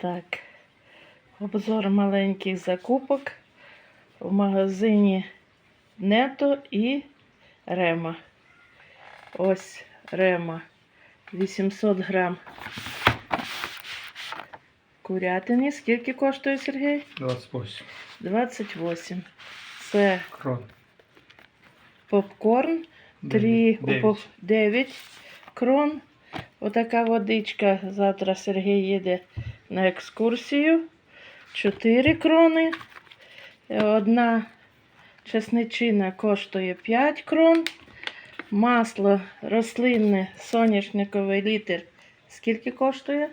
Так, обзор маленьких закупок в магазині Нето і Рема. Ось Рема 800 грам. Курятини. Скільки коштує Сергій? 28 28. Це крон. попкорн 3 упак... 9 крон. Отака водичка. Завтра Сергій їде на екскурсію. 4 крони. Одна чесничина коштує 5 крон. Масло рослинне соняшниковий літр. Скільки коштує?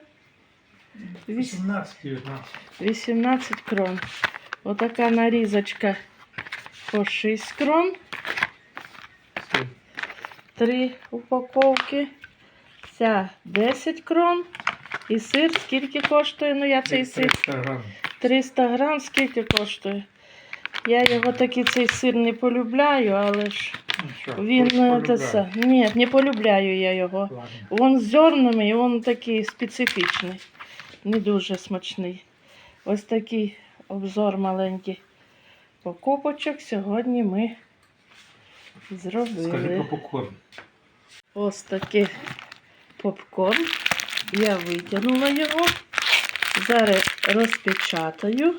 18-19. 18 крон. Отака нарізочка по 6 крон. Три упаковки. Ця 10 крон. І сир скільки коштує? Ну я цей сир 300 грам. 300 грам, скільки коштує? Я його такий цей сир не полюбляю, але ж Ну він е, те са- Ні, не полюбляю я його. Ладно. Він з зернами, і він такий специфічний, не дуже смачний. Ось такий обзор маленький покупочок сьогодні ми Скажи зробили. про попкорн. Ось такий попкорн. Я витягнула його. Зараз розпечатаю,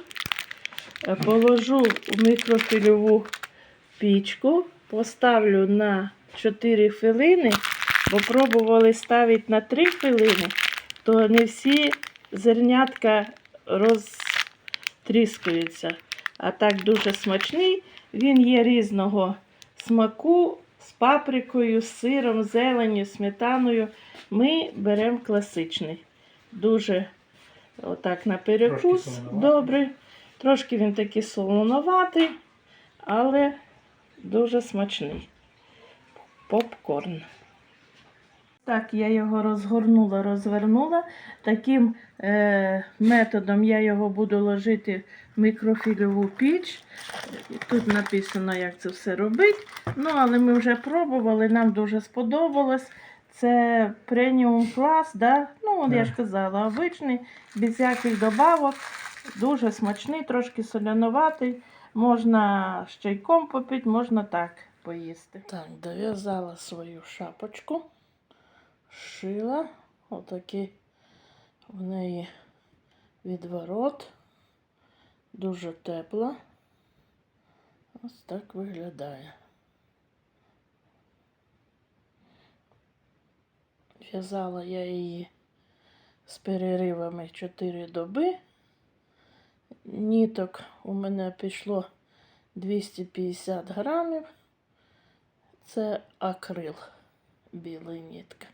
е, положу в мікрофільову пічку, поставлю на 4 хвилини, бо пробували ставити на 3 хвилини, то не всі зернятка розтріскуються. А так дуже смачний. Він є різного смаку з паприкою, з сиром, зеленню, сметаною. Ми беремо класичний. Дуже отак на перекус. Добре. Трошки він такий солоноватий, але дуже смачний. Попкорн. Так, я його розгорнула, розвернула. Таким е, методом я його буду ложити в мікрофільову піч. Тут написано, як це все робити. Ну, але ми вже пробували, нам дуже сподобалось. Це преміум клас, да? ну, от я ж казала, обичний, без всяких добавок. Дуже смачний, трошки соляноватий. Можна з чайком попити, можна так поїсти. Так, дов'язала свою шапочку, шила. Отакий в неї відворот. Дуже тепла. Ось так виглядає. В'язала я її з переривами 4 доби. Ніток у мене пішло 250 грамів. Це акрил, біла нітка.